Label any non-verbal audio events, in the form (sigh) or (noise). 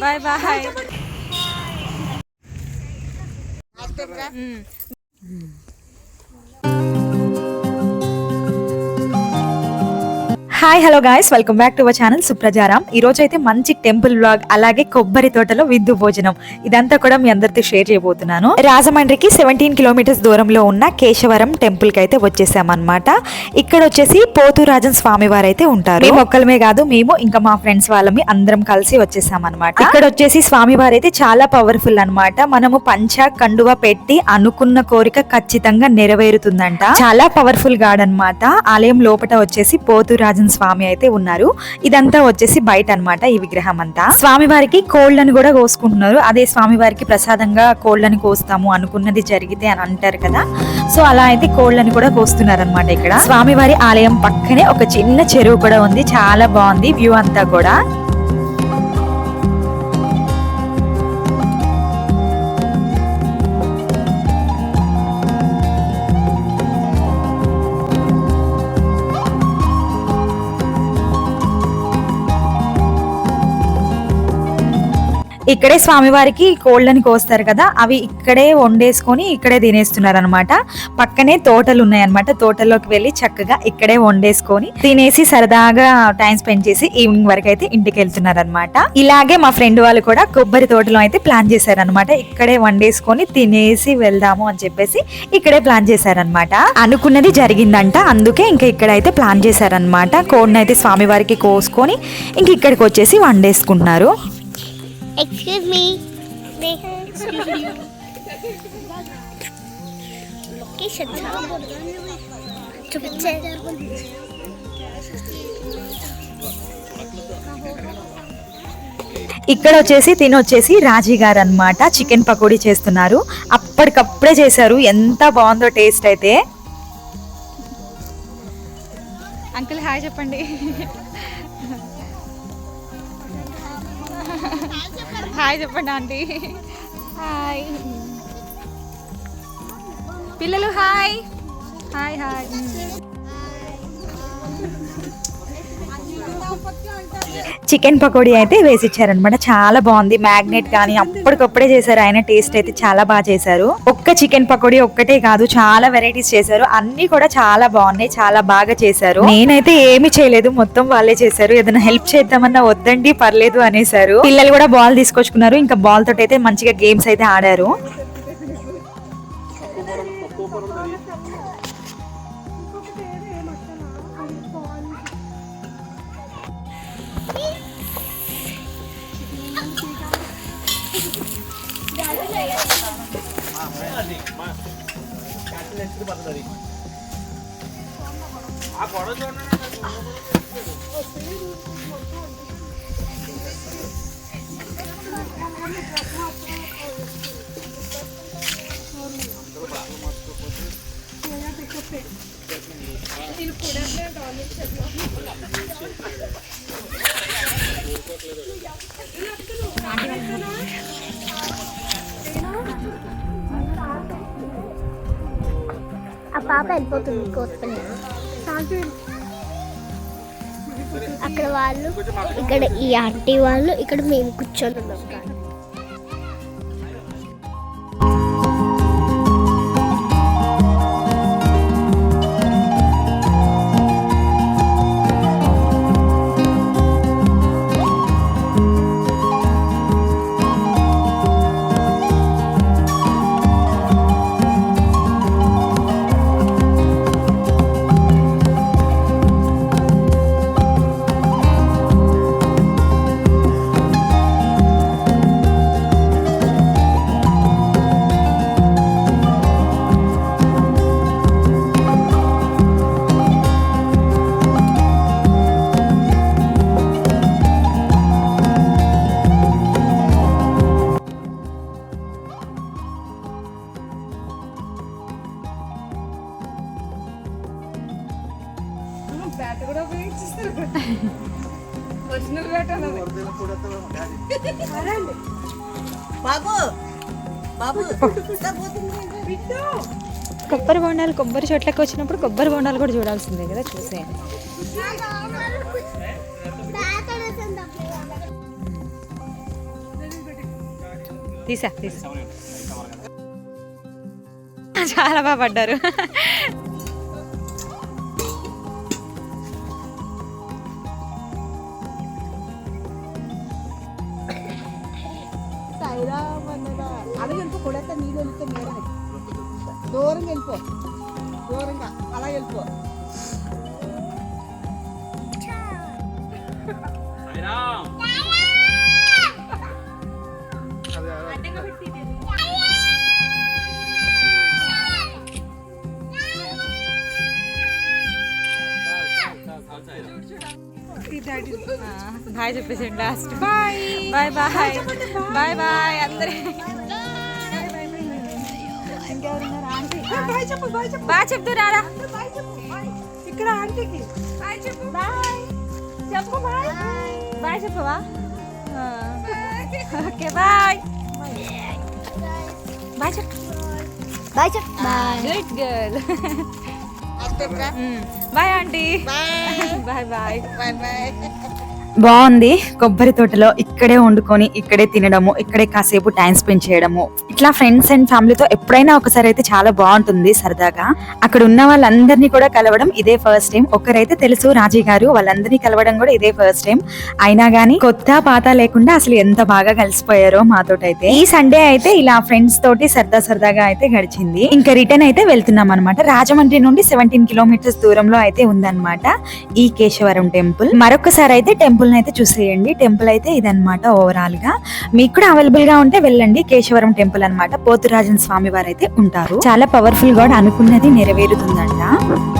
Bye bye. Bye. Bye. Hi hello guys welcome back to our channel Suprajaram ఈ రోజు అయితే మంచి temple vlog అలాగే కొబ్బరి తోటలో విద్దు భోజనం. ఇదంతా కూడా మీ అందరితో షేర్ చేయబోతున్నాను. రాజమండ్రికి సెవెంటీన్ కిలోమీటర్స్ దూరంలో ఉన్న కేశవరం టెంపుల్కి అయితే వచ్చేసామన్నమాట. ఇక్కడ వచ్చేసి పోతురాజన్ స్వామి వారు అయితే ఉంటారు. మేము ఒక్కలమే కాదు మేము ఇంకా మా ఫ్రెండ్స్ వాళ్ళమి అందరం కలిసి వచ్చేసామన్నమాట. ఇక్కడ వచ్చేసి స్వామి వారు అయితే చాలా పవర్ఫుల్ అన్నమాట. మనము పంచ కండువ పెట్టి అనుకున్న కోరిక ఖచ్చితంగా నెరవేరుతుందంట. చాలా పవర్ఫుల్ గాడ్ అన్నమాట ఆలయం లోపల వచ్చేసి పోతురాజన్ స్వామి అయితే ఉన్నారు. ఇదంతా వచ్చేసి బయట అన్నమాట ఈ విగ్రహం అంతా స్వామి వారికి కూడా కోసుకుంటున్నారు. అదే స్వామి వారికి ప్రసాదంగా కోళ్ళను కోస్తాము అనుకున్నది జరిగితే అని అంటారు కదా. సో అలా అయితే కోళ్ళను కూడా కోస్తున్నారు అనమాట ఇక్కడ. స్వామివారి ఆలయం పక్కనే ఒక చిన్న చెరువు కూడా ఉంది. చాలా బాగుంది వ్యూ అంతా కూడా. ఇక్కడే స్వామివారికి కోళ్ళని కోస్తారు కదా అవి ఇక్కడే వండేసుకొని ఇక్కడే తినేస్తున్నారు అనమాట పక్కనే తోటలు ఉన్నాయన్నమాట తోటల్లోకి వెళ్ళి చక్కగా ఇక్కడే వండేసుకొని తినేసి సరదాగా టైం స్పెండ్ చేసి ఈవినింగ్ వరకు అయితే ఇంటికి వెళ్తున్నారు అనమాట ఇలాగే మా ఫ్రెండ్ వాళ్ళు కూడా కొబ్బరి తోటలో అయితే ప్లాన్ చేశారనమాట ఇక్కడే వండేసుకొని తినేసి వెళ్దాము అని చెప్పేసి ఇక్కడే ప్లాన్ చేశారనమాట అనుకున్నది జరిగిందంట. అందుకే ఇంకా ఇక్కడైతే ప్లాన్ చేశారనమాట కోడిని అయితే స్వామివారికి కోసుకొని ఇంక ఇక్కడికి వచ్చేసి వండేసుకుంటున్నారు. Excuse me. లొకేషన్ చూపించే ఇక్కడ వచ్చేసి తిని వచ్చేసి రాజీ గారు అనమాట చికెన్ పకోడీ చేస్తున్నారు. అప్పటికప్పుడే చేశారు. ఎంత బాగుందో టేస్ట్ అయితే. అంకుల్ హాయ్ చెప్పండి. హాయ్ చెప్పండి ఆంటీ. హాయ్. పిల్లలు hi. Hi hi. Chicken pakodi అయితే వేసి ఇచ్చారనమాట చాలా బాగుంది. మ్యాగ్నెట్ కానీ అప్పటికప్పుడే చేశారు. ఆయన టేస్ట్ అయితే చాలా బాగా చేశారు. ఒక్క చికెన్ పకోడీ ఒక్కటే కాదు చాలా వెరైటీస్ చేశారు. అన్ని కూడా చాలా బాగున్నాయి. చాలా బాగా చేశారు. నేనైతే ఏమి చేయలేదు. మొత్తం వాళ్ళే చేశారు. ఏదైనా హెల్ప్ చేద్దామన్నా వద్దండి పర్లేదు అనేసారు పిల్లలు కూడా బాల్ తీసుకొచ్చుకున్నారు. ఇంకా బాల్ తోటి అయితే మంచిగా గేమ్స్ అయితే ఆడారు. മതി കാട്ടിൽ വെച്ചിട്ട് പറഞ്ഞത് ആ കുടം തോന്നണ పాప వెళ్ళిపోతుంది కోసుకుని అక్కడ వాళ్ళు ఇక్కడ ఈ ఆంటీ వాళ్ళు ఇక్కడ మేము కూర్చొని ఉన్నాం. కానీ కొబ్బరి బొండాలు కొబ్బరి చెట్లకు వచ్చినప్పుడు కొబ్బరి బొండాలు కూడా చూడాల్సిందే కదా చూసేయండి. తీసా తీసా. చాలా బాగా పడ్డారు. అలా వెళ్ళిపో కొడైతే నీళ్ళు వెళ్తే మేడ దూరంగా వెళ్ళిపో. దూరంగా అలా వెళ్ళిపో. Bye చెప్పేసండి last bye bye bye bye bye అందరి బాయ్ చెప్తూ రారా ఇక్కడ ఆంటీకి బాయ్ చెప్పు బాయ్ చెప్పు బాయ్ బాయ్ చెప్పవా ఓకే బాయ్ బాయ్ చెప్పు బాయ్ చెప్ bye good girl bye aunty (laughs) bye bye bye bye బాగుంది. కొబ్బరి తోటలో ఇక్కడే వండుకొని ఇక్కడే తినడము ఇక్కడే కాసేపు టైం స్పెండ్ చేయడము. ఇట్లా ఫ్రెండ్స్ అండ్ ఫ్యామిలీతో ఎప్పుడైనా ఒకసారి అయితే చాలా బాగుంటుంది సరదాగా. అక్కడ ఉన్న వాళ్ళందరినీ కూడా కలవడం ఇదే ఫస్ట్ టైం ఒకరైతే తెలుసు రాజీ గారు వాళ్ళందరినీ కలవడం కూడా ఇదే ఫస్ట్ టైం అయినా గానీ కొత్త పాత లేకుండా అసలు ఎంత బాగా కలిసిపోయారో మాతోటైతే. ఈ సండే అయితే ఇలా ఫ్రెండ్స్ తోటి సరదా సరదాగా అయితే గడిచింది. ఇంకా రిటర్న్ అయితే వెళ్తున్నాం అనమాట రాజమండ్రి నుండి సెవెంటీన్ కిలోమీటర్స్ దూరంలో అయితే ఉందన్నమాట ఈ కేశవరం టెంపుల్ మరొకసారి అయితే టెంపుల్ అయితే చూసేయండి. టెంపుల్ అయితే ఇదనమాట ఓవరాల్గా. మీకు కూడా అవైలబుల్గా ఉంటే వెళ్ళండి. కేశవరం టెంపుల్ అన్నమాట. పోతురాజన్ స్వామి వారు అయితే ఉంటారు. చాలా పవర్ఫుల్గా అనుకున్నది నెరవేరుతుందంట.